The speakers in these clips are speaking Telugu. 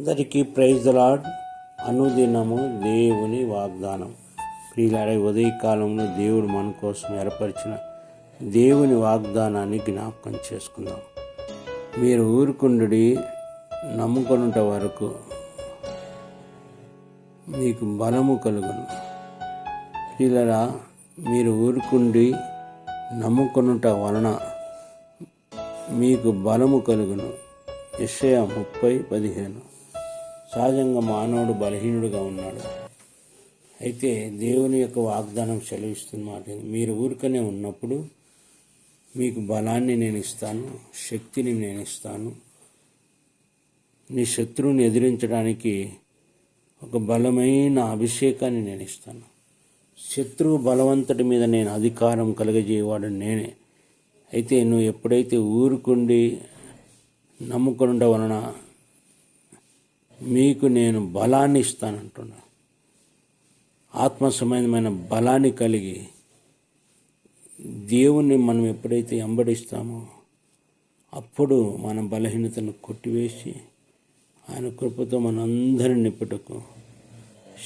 అందరికీ ప్రైజ్ లాడ్ అనుదినము దేవుని వాగ్దానం. ప్రియులాడే ఉదయకాలంలో దేవుడు మన కోసం ఏర్పరిచిన దేవుని వాగ్దానాన్ని జ్ఞాపకం చేసుకుందాం. మీరు ఊరుకుండుడి నమ్ముకొనుట వరకు మీకు బలము కలుగును. ప్రియులరా మీరు ఊరుకుండి నమ్ముకొనుట వలన మీకు బలము కలుగును. విషయ ముప్పై పదిహేను. సహజంగా మానవుడు బలహీనుడుగా ఉన్నాడు. అయితే దేవుని యొక్క వాగ్దానం సెలవిస్తున్నమాట మీరు ఊరికనే ఉన్నప్పుడు మీకు బలాన్ని నేను ఇస్తాను శక్తిని నేను ఇస్తాను. నీ శత్రువుని ఎదిరించడానికి ఒక బలమైన అభిషేకాన్ని నేను ఇస్తాను. శత్రువు బలవంతుడి మీద నేను అధికారం కలగజేయవాడు నేనే. అయితే నువ్వు ఎప్పుడైతే ఊరుకుండి నమ్ముకుండ వలన మీకు నేను బలాన్ని ఇస్తానంటున్నా ఆత్మ సంబంధమైన బలాన్ని కలిగి దేవుణ్ణి మనం ఎప్పుడైతే వెంబడిస్తామో అప్పుడు మన బలహీనతను కొట్టివేసి ఆయన కృపతో మనందరిని నిప్పుటకు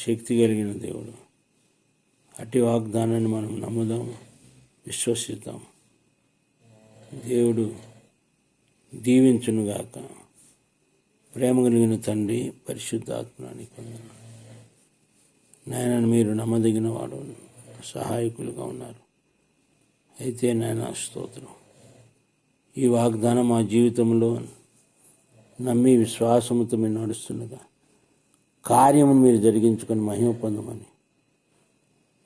శక్తి కలిగిన దేవుడు. అటు వాగ్దానాన్ని మనం నమ్ముదాం విశ్వసిద్దాం. దేవుడు దీవించునుగాక. ప్రేమ కలిగిన తండ్రి పరిశుద్ధాత్మని పొందిన నాయన మీరు నమ్మదగిన వాడు సహాయకులుగా ఉన్నారు. అయితే నాయన స్తోత్రం. ఈ వాగ్దానం మా జీవితంలో నమ్మి విశ్వాసముతో మీరు నడుస్తుండగా కార్యమును మీరు జరిగించుకొని మహిమ పొందమని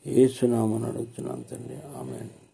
ఏసునామని అడుగుతున్నాం తండ్రి. ఆమెను.